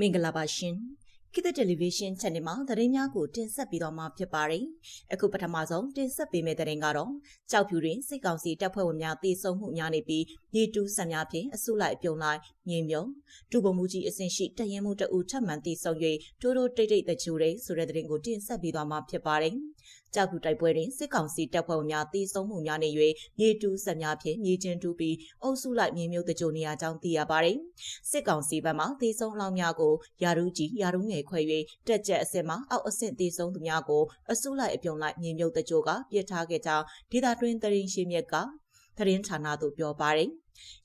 မင်္ဂလာပါရှင်ခေတ်တယ်လီဗီရှင်း channel မှာသတင်းများကိုတင်ဆက်ပေးတော့မှာဖြစ်ပါတယ်အခုပထမဆုံးတင်ဆက်ပေးမယ့်သတင်းကတော့ကြောက်ဖြူတွင်စစ်ကောင်စီတပ်ဖွဲ့ဝင်များတေဆုံမှုများနေပြီးမြေတူးဆက်များဖြင့်အစုလိုက်ပြုံလိုက်ငြိမ်မြုံဒူပုံမှုကြီးအဆင့်ရှိတရင်မှုတအူထပ်မံတေဆုံ၍တိုးတိုးတိတ်တိတ်တချို့တဲ့ဆိုတဲ့သတင်းကိုတင်ဆက်ပေးသွားမှာဖြစ်ပါတယ် ကြောက်ဖြူတိုက်ပွဲတွင်စစ်ကောင်စီတပ်ဖွဲ့ဝင်များတေဆုံမှုများနေ၍မြေတူးဆက်များဖြင့်မြေချင်းတူးပြီးအုပ်စုလိုက်မြေမြုပ်တချို့နေရာကြောင်းသိရပါတယ်စစ်ကောင်စီဘက်မှတေဆုံအလောင်းများကိုယာရူးကြီးယာရူးငယ်ခွဲ၍တက်ကြက်အစစ်မှအောက်အဆင့်တေဆုံသူများကိုအစုလိုက်အပြုံလိုက်မြေမြုပ်တချို့ကပြစ်ထားခဲ့ကြောင်းဒေသတွင်းတရင်ရှိမြက်ကသတင်းဌာနသို့ပြောပါတယ်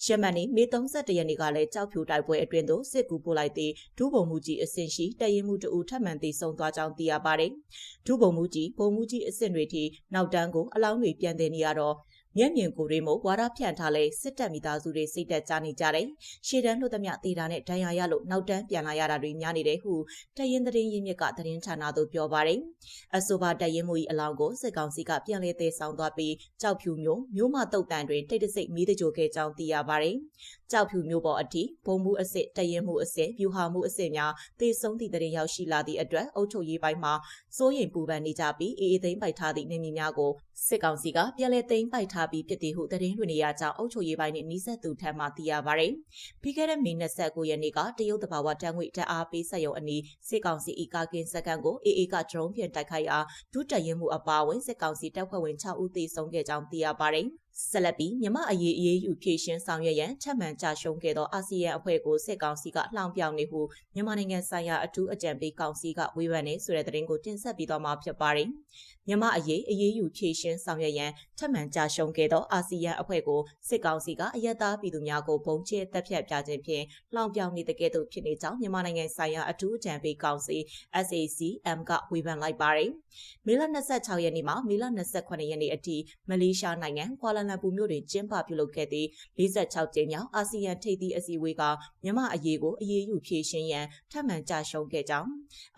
ရမန်နီမေ31ရက်နေ့ကလည်းကြောက်ဖြူတိုက်ပွဲအတွင်းသို့စစ်ကူပို့လိုက်သည့်ဒုဗုံမှုကြီးအဆင့်ရှိတရင်မှုတအူထပ်မံတည်ဆုံသွားကြောင်းသိရပါတယ်။ဒုဗုံမှုကြီးဗုံမှုကြီးအဆင့်တွေထိနောက်တန်းကိုအလောင်းတွေပြန်တင်နေရတော့ မျက်မြင်ကိုယ်တွေမို့ဝါဒဖြန့်ထားလဲစစ်တပ်မိသားစုတွေစိတ်သက်ကြနေကြတယ်။ရှေ့တန်းလွတ်သမျှတေတာနဲ့ဒဏ်ရာရလို့နောက်တန်းပြန်လာရတာတွေများနေတယ်ဟုတရင်သတင်းရင်းမြစ်ကသတင်းဌာနသို့ပြောပါတယ်။အဆိုပါတရင်မှု၏အလောင်းကိုစစ်ကောင်စီကပြန်လည်သေးဆောင်သွားပြီးကြောက်ဖြူမျိုးမျိုးမတုတ်တန်တွင်တိတ်တဆိတ်မီးတကြိုခဲ့ကြောင်းသိရပါတယ်။ကြောက်ဖြူမျိုးပေါ်အထိဘုံမှုအစ်စ်တရင်မှုအစ်စ်ဖြူဟာမှုအစ်စ်များတေဆုံးသည့်တရင်ရောက်ရှိလာသည့်အတွက်အုပ်ချုပ်ရေးပိုင်းမှာစိုးရိမ်ပူပန်နေကြပြီးအေးအေးသိမ်းပိုက်ထားသည့်နေမြေများကို စစ်ကောင်စီကပြန်လည်သိမ်းပိုက်ထားပြီးဖြစ်သည်ဟုသတင်းလွှင့်နေရကြောင်းအုပ်ချုပ်ရေးပိုင်းနှင့်နှီးဆက်သူထံမှသိရပါဗျ။ပြီးခဲ့တဲ့မေ29ရက်နေ့ကတရုတ်တဘာဝတန်းငွေတက်အားပေးဆက်ရုံအနီးစစ်ကောင်စီဤကာကင်စကန်ကိုအေအေကဒရုန်းဖြင့်တိုက်ခိုက်ရာဒုတက်ရင်မှုအပါအဝင်စစ်ကောင်စီတပ်ဖွဲ့ဝင်6ဦးသေဆုံးခဲ့ကြောင်းသိရပါဗျ။ ဆက်လက်ပြီးမြမအရေးအရေးယူဖြည့်ရှင်းဆောင်ရွက်ရန်ချက်မှန်ကြရှုံးခဲ့သောအာဆီယံအဖွဲ့ကိုစစ်ကောင်စီကလှောင်ပြောင်နေဟုမြန်မာနိုင်ငံဆိုင်ရာအထူးအကြံပေးကောင်စီကဝေဖန်နေဆိုတဲ့သတင်းကိုတင်ဆက်ပြီးတော့မှာဖြစ်ပါတယ်။မြမအရေးအရေးယူဖြည့်ရှင်းဆောင်ရွက်ရန်ချက်မှန်ကြရှုံးခဲ့သောအာဆီယံအဖွဲ့ကိုစစ်ကောင်စီကအယက်သားပြည်သူများကိုပုံကျဲတပ်ဖြတ်ပြခြင်းဖြင့်လှောင်ပြောင်နေတဲ့ကဲ့သို့ဖြစ်နေကြောင်းမြန်မာနိုင်ငံဆိုင်ရာအထူးအကြံပေးကောင်စီ SACM ကဝေဖန်လိုက်ပါတယ်။မေလ26ရက်နေ့မှမေလ28ရက်နေ့အထိမလေးရှားနိုင်ငံကွာလာလမ်ပူမြို့တွင်ကျင်းပပြုလုပ်ခဲ့သည့်46ကြိမ်မြောက်အာဆီယံထိပ်သီးအစည်းအဝေးကမြန်မာအရေးကိုအရေးယူဖြေရှင်းရန်ထပ်မံကြရှုံးခဲ့ကြောင်း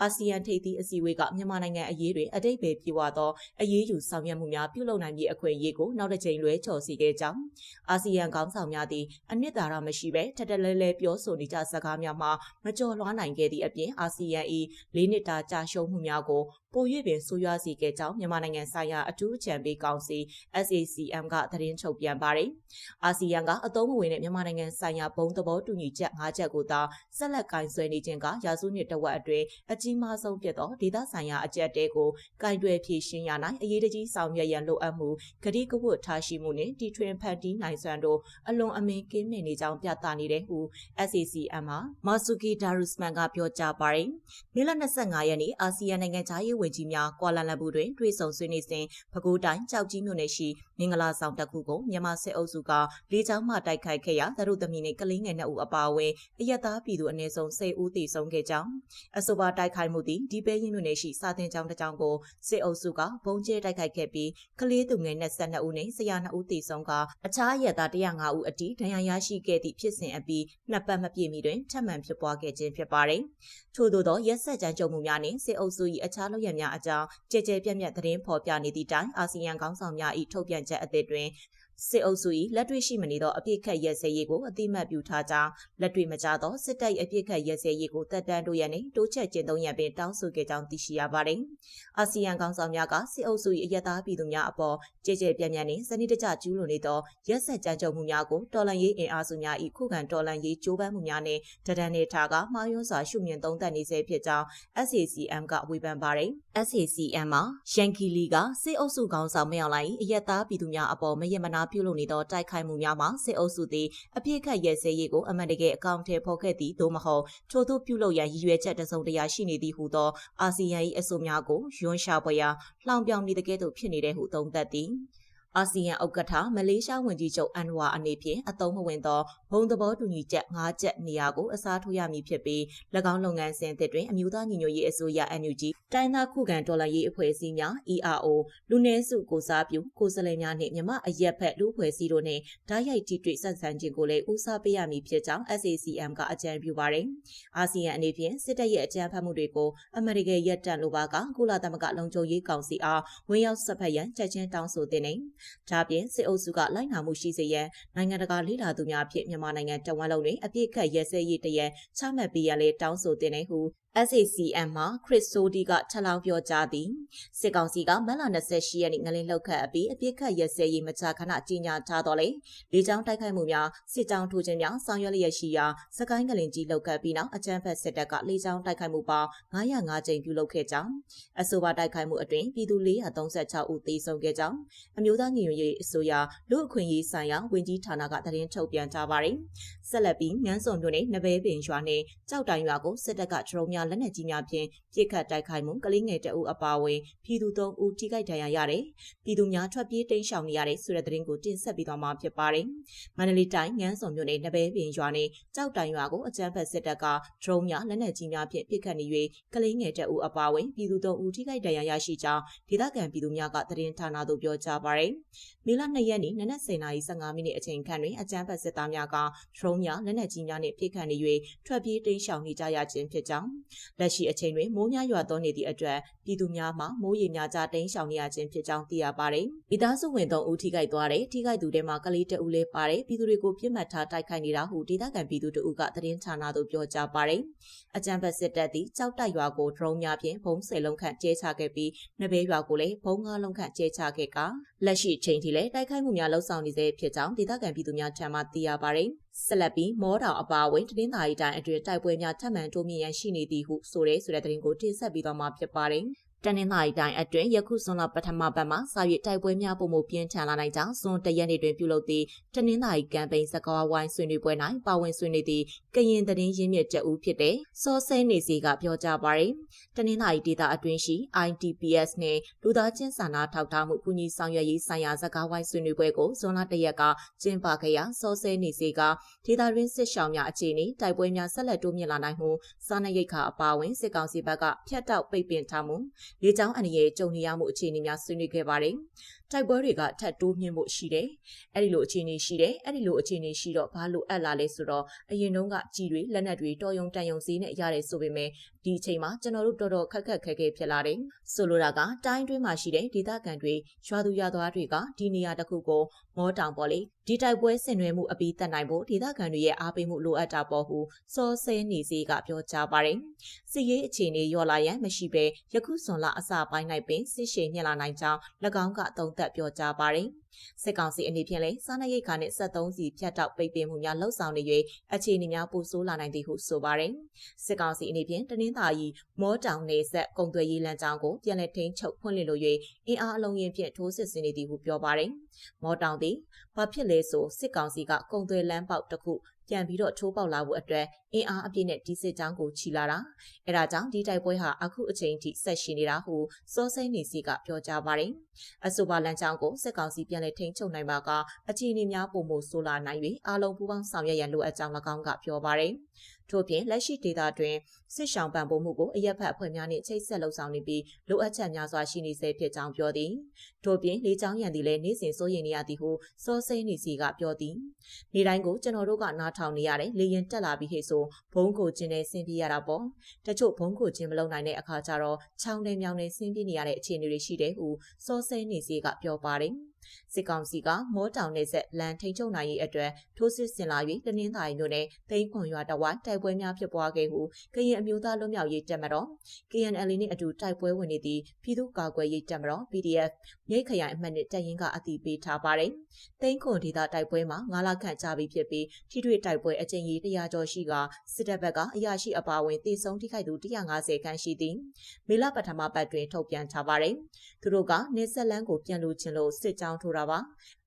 အာဆီယံထိပ်သီးအစည်းအဝေးကမြန်မာနိုင်ငံအရေးတွင်အတိတ်ပဲပြေဝသောအရေးယူဆောင်ရွက်မှုများပြုလုပ်နိုင်ပြီးအခွင့်အရေးကိုနောက်တစ်ကြိမ်လွဲချော်စီခဲ့ကြောင်းအာဆီယံခေါင်းဆောင်များသည်အနှစ်သာရမရှိဘဲထက်တလဲလဲပြောဆိုနေကြစကားများမှာမကြော်လွှားနိုင်ခဲ့သည့်အပြင်အာဆီယံ၏လေးနှစ်တာကြာရှုံးမှုများကို ပို၍ပင်ဆိုးရွားစေခဲ့ကြောင်းမြန်မာနိုင်ငံဆိုင်ရာအထူးအကြံပေးကောင်စီ SACM ကသတင်းထုတ်ပြန်ပါတယ်။အာဆီယံကအသုံးမဝင်တဲ့မြန်မာနိုင်ငံဆိုင်ရာဘုံသဘောတူညီချက်၅ချက်ကိုသာဆက်လက်ကင်ဆယ်နေခြင်းကရာစုနှစ်တဝက်အတွင်းအကြီးမားဆုံးဖြစ်သောဒေသဆိုင်ရာအကြက်တဲကိုကင်တွယ်ဖြည့်ရှင်းရနိုင်အရေးတကြီးဆောင်ရွက်ရန်လိုအပ်မှုဂတိကဝတ်ထားရှိမှုနှင့်တီထွင်ဖန်တီးနိုင်စွမ်းတို့အလွန်အမင်းကင်းမြင့်နေကြောင်းပြသနေတဲ့ဟု SACM မှာမာဆူကီဒါရုစမန်ကပြောကြားပါတယ်။မေလ25ရက်နေ့အာဆီယံနိုင်ငံသားရေးဝန်ကြီးများကွာလာလမ်ပူတွင်တွေ့ဆုံဆွေးနွေးစဉ်ပဲခူးတိုင်းကြောက်ကြီးမြို့နယ်ရှိမင်္ဂလာဆောင်တစ်ခုကိုမြန်မာစစ်အုပ်စုကလေကြောင်းမှတိုက်ခိုက်ခဲ့ရာသရုပ်သမီးနဲ့ကလေးငယ်နှစ်ဦးအပါအဝင်အရက်သားပြည်သူအနည်းဆုံး10ဦးသေဆုံးခဲ့ကြောင်းအဆိုပါတိုက်ခိုက်မှုသည်ဒီပဲရင်မြို့နယ်ရှိစာသင်ကျောင်းတစ်ကျောင်းကိုစစ်အုပ်စုကဘုံကျဲတိုက်ခိုက်ခဲ့ပြီးကလေးသူငယ်22ဦးနဲ့ဆရာ2ဦးသေဆုံးကအခြားအရက်သား105ဦးအထိဒဏ်ရာရရှိခဲ့သည့်ဖြစ်စဉ်အပြီးနှစ်ပတ်မပြည့်မီတွင်ထပ်မံဖြစ်ပွားခဲ့ခြင်းဖြစ်ပါတယ်။ထို့သောရက်ဆက်ကြမ်းကြုတ်မှုများနှင့်စစ်အုပ်စု၏အခြားလုပ်ရများအကြောင်းကြဲကြဲပြန့်ပြန့်သတင်းဖော်ပြနေသည့်တိုင်အာဆီယံခေါင်းဆောင်များ၏ထုတ်ပြန်ချက်အသစ်တွင်စစ်အုပ်စု၏လက်တွေ့ရှိမနေသောအပြစ်ခတ်ရဲစဲရေးကိုအတိမတ်ပြုထားကြောင်းလက်တွေ့မကြသောစစ်တပ်၏အပြစ်ခတ်ရဲစဲရေးကိုတက်တန်းတို့ရန်နှင့်တိုးချက်ကျင့်သုံးရန်ပင်တောင်းဆိုခဲ့ကြောင်းသိရှိရပါသည်။အာဆီယံကောင်ဆောင်များကစစ်အုပ်စု၏အယက်သားပြည်သူများအပေါ်ကြဲကြဲပြန့်ပြန့်နှင့်စနစ်တကျကျူးလွန်နေသောရက်ဆက်ကြမ်းကြုတ်မှုများကိုတော်လှန်ရေးအင်အားစုများ၏ခုခံတော်လှန်ရေးကြိုးပမ်းမှုများနှင့်တဒန်းနေထားကမှားယွင်းစွာရှုမြင်သုံးသပ်နေစေဖြစ်ကြောင်း SACM ကဝေဖန်ပါတယ်။ SACM မှာရန်ကီလီကစစ်အုပ်စုကောင်ဆောင်မရောက်လိုက်အယက်သားပြည်သူများအပေါ်မယမနာပြုလုပ်နေသောတိုက်ခိုက်မှုများမှာစစ်အုပ်စုသည်အပြစ်ခတ်ရဲစဲရေးကိုအမှန်တကယ်အကောင့်ထဲဖော်ခဲ့သည်သို့မဟုတ်ထို့သို့ပြုလုပ်ရန်ရည်ရွယ်ချက်တစုံတရာရှိနေသည်ဟုသောအာဆီယံ၏အဆိုများကိုယွန်းရှာပွဲရာလှောင်ပြောင်နေတဲ့ကဲ့သို့ဖြစ်နေတဲ့ဟုသုံးသပ်သည် အာဆီယံဥက္ကဋ္ဌမလေးရှားဝန်ကြီးချုပ်အန်ဝါအနေဖြင့်အသုံးမဝင်သောဘုံသဘောတူညီချက်၅ချက်နေရာကိုအစားထိုးရမည်ဖြစ်ပြီး၎င်းလုပ်ငန်းစဉ်အသစ်တွင်အမျိုးသားညီညွတ်ရေးအစိုးရ NUG တိုင်းသားခုခံတော်လှန်ရေးအဖွဲ့အစည်းများ ERO လူနည်းစုကိုစားပြုကိုယ်စားလှယ်များနှင့်မြမအရက်ဖက်လူအဖွဲ့အစည်းတို့နှင့်ဓာတ်ရိုက်ထိတွေ့ဆက်ဆံခြင်းကိုလည်းဦးစားပေးရမည်ဖြစ်ကြောင်း SACM ကအကြံပြုပါတယ်။အာဆီယံအနေဖြင့်စစ်တပ်ရဲ့အကြမ်းဖက်မှုတွေကိုအမေရိကန်ရပ်တန့်လိုပါကကုလသမဂ္ဂလုံခြုံရေးကောင်စီအားဝင်ရောက်ဆက်ဖက်ရန်ချက်ချင်းတောင်းဆိုတဲ့။ဒါပြင်စစ်အုပ်စုကလိုက်နာမှုရှိစေရန်နိုင်ငံတကာလေးလာသူများအဖြစ်မြန်မာနိုင်ငံတဝန်လုံးတွင်အပြစ်ခတ်ရဲစဲရေးတရန်ချမှတ်ပေးရန်လေတောင်းဆိုတင်တဲ့ဟု SACM မှာခရစ်ဆိုဒီကထပ်လောင်းပြောကြားသည်စစ်ကောင်စီကမတ်လ28ရက်နေ့ငလင်းလောက်ခတ်အပြီးအပြစ်ခတ်ရဲစဲရေးမကြာခဏကြီးညာထားတော်လေလေကြောင်းတိုက်ခိုက်မှုများစစ်ကြောင်းထိုးခြင်းများဆောင်ရွက်လျက်ရှိရာစကိုင်းကလင်ကြီးလောက်ခတ်ပြီးနောက်အကြမ်းဖက်စစ်တပ်ကလေကြောင်းတိုက်ခိုက်မှုပေါင်း905ကြိမ်ပြုလုပ်ခဲ့ကြောင်းအဆိုပါတိုက်ခိုက်မှုအတွင်ပြည်သူ436ဦးသေဆုံးခဲ့ကြောင်းအမျိုးသားညီညွတ်ရေးအစိုးရလူအခွင့်အရေးဆိုင်ရာဝန်ကြီးဌာနကသတင်းထုတ်ပြန်ထားပါတယ်ဆက်လက်ပြီးမြန်းစုံမြို့နယ်နဘဲပင်ရွာနှင့်ကြောက်တိုင်ရွာကိုစစ်တပ်ကဒရုန်းများလက်နက်ကြီးများဖြင့်ပြစ်ခတ်တိုက်ခိုက်မှုကလေးငယ်တအုပ်အပါအဝင်ပြည်သူ၃ဦးထိခိုက်ဒဏ်ရာရတယ်။ပြည်သူများထွက်ပြေးတိမ်းရှောင်နေရတဲ့ဆိုတဲ့သတင်းကိုတင်ဆက်ပြီးတော့မှဖြစ်ပါတယ်။မန္တလေးတိုင်းငန်းစုံမြို့နယ်နဘဲပင်ရွာနဲ့ကြောက်တိုင်ရွာကိုအကြမ်းဖက်စစ်တပ်ကဒရုန်းများလက်နက်ကြီးများဖြင့်ပြစ်ခတ်နေ၍ကလေးငယ်တအုပ်အပါအဝင်ပြည်သူ၃ဦးထိခိုက်ဒဏ်ရာရရှိကြောင်းဒေသခံပြည်သူများကသတင်းဌာနသို့ပြောကြားပါတယ်။မေလ2ရက်နေ့နနက်10:15မိနစ်အချိန်ခန့်တွင်အကြမ်းဖက်စစ်သားများကဒရုန်းများလက်နက်ကြီးများနှင့်ပြစ်ခတ်နေ၍ထွက်ပြေးတိမ်းရှောင်နေကြရခြင်းဖြစ်ကြောင်းလက်ရှိအချိန်တွင်မိုးများရွာသွန်းနေသည့်အတွက်ပြည်သူများမှမိုးရေများကြတိမ်းရှောင်နေရခြင်းဖြစ်ကြောင်းသိရပါတယ်။မိသားစုဝင်သုံးဦးထိခိုက်သွားတယ်။ထိခိုက်သူတွေမှာကလေးတဦးလည်းပါတယ်။ပြည်သူတွေကိုပြစ်မှတ်ထားတိုက်ခိုက်နေတာဟုဒေသခံပြည်သူတို့ကသတင်းဌာနသို့ပြောကြားပါတယ်။အကြံဖက်စစ်တပ်သည်ကြောက်တိုက်ရွာကိုဒရုန်းများဖြင့်ဘုံဆယ်လုံးခန့်ကျဲချခဲ့ပြီးနဘေးရွာကိုလည်းဘုံငါးလုံးခန့်ကျဲချခဲ့ကလက်ရှိချိန်ထိလည်းတိုက်ခိုက်မှုများလှုပ်ဆောင်နေစေဖြစ်ကြောင်းဒေသခံပြည်သူများထံမှသိရပါတယ်။ ဆက်လက်ပြီးမောတောင်အပါအဝင်တနင်္သာရီတိုင်းအတွင်းတိုက်ပွဲများထပ်မံတိုးမြင့်ရန်ရှိနေသည်ဟုဆိုရဲဆိုတဲ့သတင်းကိုတင်ဆက်ပြီးတော့မှဖြစ်ပါတယ်။ တနင်္သာရီတိုင်းအတွင်းယခုစွန်လပထမပတ်မှာစာရွက်တိုက်ပွဲများပုံမှုပြင်းထန်လာနိုင်ကြောင်းစွန်တရက်နေ့တွင်ပြုလုပ်သည့်တနင်္သာရီကမ်ပိန်းစကားဝိုင်းဆွေးနွေးပွဲ၌ပါဝင်ဆွေးနွေးသည့်ကရင်သတင်းရင်းမြစ်တအူးဖြစ်တဲ့စောဆဲနေစီကပြောကြားပါရယ်တနင်္သာရီဒေသအတွင်းရှိ ITPS နှင့်လူသားချင်းစာနာထောက်ထားမှုကူညီဆောင်ရွက်ရေးဆိုင်ရာစကားဝိုင်းဆွေးနွေးပွဲကိုဇွန်လ၁ရက်ကကျင်းပခဲ့ရာစောဆဲနေစီကဒေသတွင်းစစ်ရှောင်များအခြေအနေတိုက်ပွဲများဆက်လက်တိုးမြင့်လာနိုင်မှုစားနပ်ရိက္ခာအပါအဝင်စစ်ကောင်စီဘက်ကဖျက်တောက်ပိတ်ပင်ထားမှုလေကြောင်းအန္တရာယ်ကြုံနေရမှုအခြေအနေများဆွေးနွေးခဲ့ပါတယ်။တိုက်ပွဲတွေကထပ်တိုးမြင့်ဖို့ရှိတယ်။အဲ့ဒီလိုအခြေအနေရှိတယ်။အဲ့ဒီလိုအခြေအနေရှိတော့ဘာလို့အပ်လာလဲဆိုတော့အရင်တုန်းကကြီးတွေလက်နက်တွေတော်ယုံတန်ယုံစည်းနဲ့ရတယ်ဆိုပေမဲ့ ဒီအချိန်မှာကျွန်တော်တို့တော်တော်ခက်ခက်ခဲခဲဖြစ်လာတယ်။ဆိုလိုတာကတိုင်းတွင်းမှာရှိတဲ့ဒေသခံတွေရွာသူရွာသားတွေကဒီနေရာတစ်ခုကိုမောတောင်ပေါ်လေဒီတိုက်ပွဲဆင်နွှဲမှုအပြီးတက်နိုင်ဖို့ဒေသခံတွေရဲ့အားပေးမှုလိုအပ်တာပေါ်ဟုစောဆဲနေစေကပြောကြားပါတယ်။စစ်ရေးအခြေအနေရော်လာရန်မရှိဘဲယခုစွန်လအစပိုင်း၌ပင်စစ်ရှိန်မြင့်လာနိုင်ကြောင်း၎င်းကသုံးသပ်ပြောကြားပါတယ်။ စစ်ကောင်စီအနေဖြင့်လည်းစားနပ်ရိက္ခာနှင့်73စီဖြတ်တောက်ပိတ်ပင်မှုများလှုပ်ဆောင်နေ၍အခြေအနေများပိုဆိုးလာနိုင်သည်ဟုဆိုပါတယ်။စစ်ကောင်စီအနေဖြင့်တနင်္သာရီမောတောင်နေဆက်ကုံသွဲရေးလမ်းကြောင်းကိုပြန်လည်ထိန်းချုပ်ဖွင့်လှစ်လို၍အင်အားအလုံးရင်ဖြင့်ထိုးစစ်ဆင်နေသည်ဟုပြောပါတယ်။မောတောင်သည်ဘာဖြစ်လဲဆိုစစ်ကောင်စီကကုံသွဲလမ်းပေါက်တစ်ခုပြန်ပြီးတော့ထိုးပေါက်လာဖို့အတွက်အင်အားအပြည့်နဲ့ဒီစစ်ကြောင်းကိုချီလာတာအဲဒါကြောင့်ဒီတိုက်ပွဲဟာအခုအချိန်ထိဆက်ရှိနေတာဟုစောစိမ့်နေစီကပြောကြားပါတယ်အဆိုပါလမ်းကြောင်းကိုစစ်ကောင်စီပြန်လည်ထိန်းချုပ်နိုင်ပါကအခြေအနေများပုံမှုဆိုလာနိုင်၍အားလုံးပူးပေါင်းဆောင်ရွက်ရန်လိုအပ်ကြောင်း၎င်းကပြောပါတယ် ထို့ပြင်လက်ရှိဒေသတွင်စစ်ဆောင်ပံ့ပိုးမှုကိုအရက်ဖက်အဖွဲ့များနှင့်ချိတ်ဆက်လှုပ်ဆောင်နေပြီးလိုအပ်ချက်များစွာရှိနေဆဲဖြစ်ကြောင်းပြောသည်ထို့ပြင်လေကြောင်းရန်သည်လည်းနေ့စဉ်စိုးရိမ်နေရသည်ဟုစောစိမ့်နေစီကပြောသည်နေတိုင်းကိုကျွန်တော်တို့ကနားထောင်နေရတယ်လေရင်တက်လာပြီးဟေ့ဆိုဘုံကိုကျင်းနဲ့ဆင်းပြေးရတာပေါ့တချို့ဘုံကိုကျင်းမလုံနိုင်တဲ့အခါကျတော့ချောင်းတွေမြောင်းတွေဆင်းပြေးနေရတဲ့အခြေအနေတွေရှိတယ်ဟုစောစိမ့်နေစီကပြောပါတယ် စစ်ကောင်စီကမောတောင်နယ်ဆက်လန်ထိန်ချုပ်နိုင်ရေးအတွက်ထိုးစစ်ဆင်လာ၍တနင်္သာရီမြို့နယ်သိန်းခွန်ရွာတဝိုင်းတိုက်ပွဲများဖြစ်ပွားခဲ့ဟုကရင်အမျိုးသားလွတ်မြောက်ရေးတပ်မတော် KNL နှင့်အတူတိုက်ပွဲဝင်နေသည့်ပြည်သူ့ကာကွယ်ရေးတပ်မတော် PDF မြိတ်ခရိုင်အမှတ်နဲ့တပ်ရင်းကအတည်ပြုထားပါတယ်။သိန်းခွန်ဒေသတိုက်ပွဲမှာ9လခန့်ကြာပြီဖြစ်ပြီးထိတွေ့တိုက်ပွဲအကြိမ်ကြီး100ကျော်ရှိကစစ်တပ်ဘက်ကအရာရှိအပါအဝင်တေဆုံးထိခိုက်သူ150ခန့်ရှိသည်။မေလပထမပတ်တွင်ထုတ်ပြန်ထားပါတယ်။သူတို့ကနေဆက်လန်းကိုပြန်လူချင်းလို့စစ်ကြောင်းထိုးတာပါ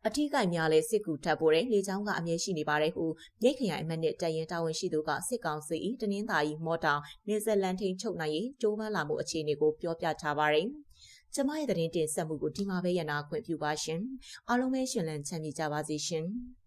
အထီးကိုင်များလဲစစ်ကူထပ်ပို့တဲ့လေကြောင်းကအမြဲရှိနေပါတယ်ဟုမြိတ်ခရိုင်အမတ်နဲ့တရင်တာဝန်ရှိသူကစစ်ကောင်စီ၏တနင်္သာရီမော်တောင်နေဇလန်ထိန်ချုပ်နိုင်ရေးကြိုးပမ်းလာမှုအခြေအနေကိုပြောပြထားပါတယ်။ကျမရဲ့သတင်းတင်ဆက်မှုကိုဒီမှာပဲရနာခွင့်ပြုပါရှင်။အားလုံးပဲရှင်လန်းချမ်းမြေကြပါစေရှင်။